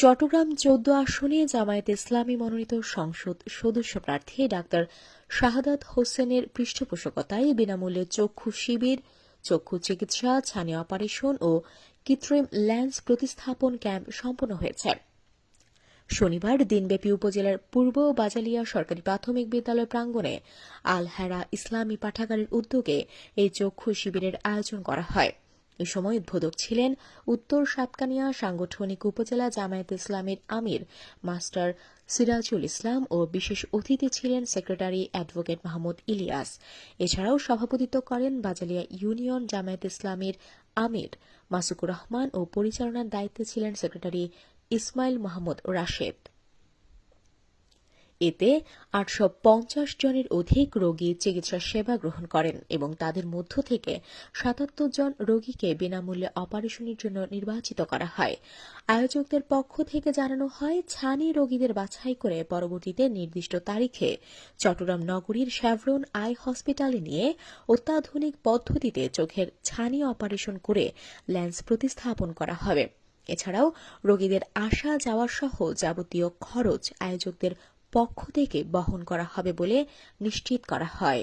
চট্টগ্রাম চৌদ্দ আসনে জামায়াত ইসলামী মনোনীত সংসদ সদস্য প্রার্থী ডাক্তার শাহাদাত হোসেনের পৃষ্ঠপোষকতায় বিনামূল্যে চক্ষু শিবির, চক্ষু চিকিৎসা, ছানি অপারেশন ও কৃত্রিম ল্যান্স প্রতিস্থাপন ক্যাম্প সম্পন্ন হয়েছে। শনিবার দিনব্যাপী উপজেলার পূর্ব বাজালিয়া সরকারি প্রাথমিক বিদ্যালয় প্রাঙ্গণে আল হেরা ইসলামী পাঠাগারের উদ্যোগে এই চক্ষু শিবিরের আয়োজন করা হয়। এ সময় উদ্বোধক ছিলেন উত্তর সাতকানিয়া সাংগঠনিক উপজেলা জামায়াত ইসলামের আমির, মাস্টার সিরাজুল ইসলাম ও বিশেষ অতিথি ছিলেন সেক্রেটারি অ্যাডভোকেট মাহমুদ ইলিয়াস। এছাড়াও সভাপতিত্ব করেন বাজালিয়া ইউনিয়ন জামায়াত ইসলামের আমির মাসুকুর রহমান ও পরিচালনার দায়িত্বে ছিলেন সেক্রেটারি ইসমাইল মাহমুদ রাশেদ। এতে আটশো পঞ্চাশ জনের অধিক রোগী চিকিৎসা সেবা গ্রহণ করেন এবং তাদের মধ্য থেকে সাতাত্তর জন রোগীকে বিনামূল্যে অপারেশনের জন্য নির্বাচিত করা হয়। আয়োজকদের পক্ষ থেকে জানানো হয়, ছানি রোগীদের বাছাই করে পরবর্তীতে নির্দিষ্ট তারিখে চট্টগ্রাম নগরীর শ্যাভরন আই হসপিটালে নিয়ে অত্যাধুনিক পদ্ধতিতে চোখের ছানি অপারেশন করে ল্যান্স প্রতিস্থাপন করা হবে। এছাড়াও রোগীদের আসা যাওয়া সহ যাবতীয় খরচ আয়োজকদের পক্ষ থেকে বহন করা হবে বলে নিশ্চিত করা হয়।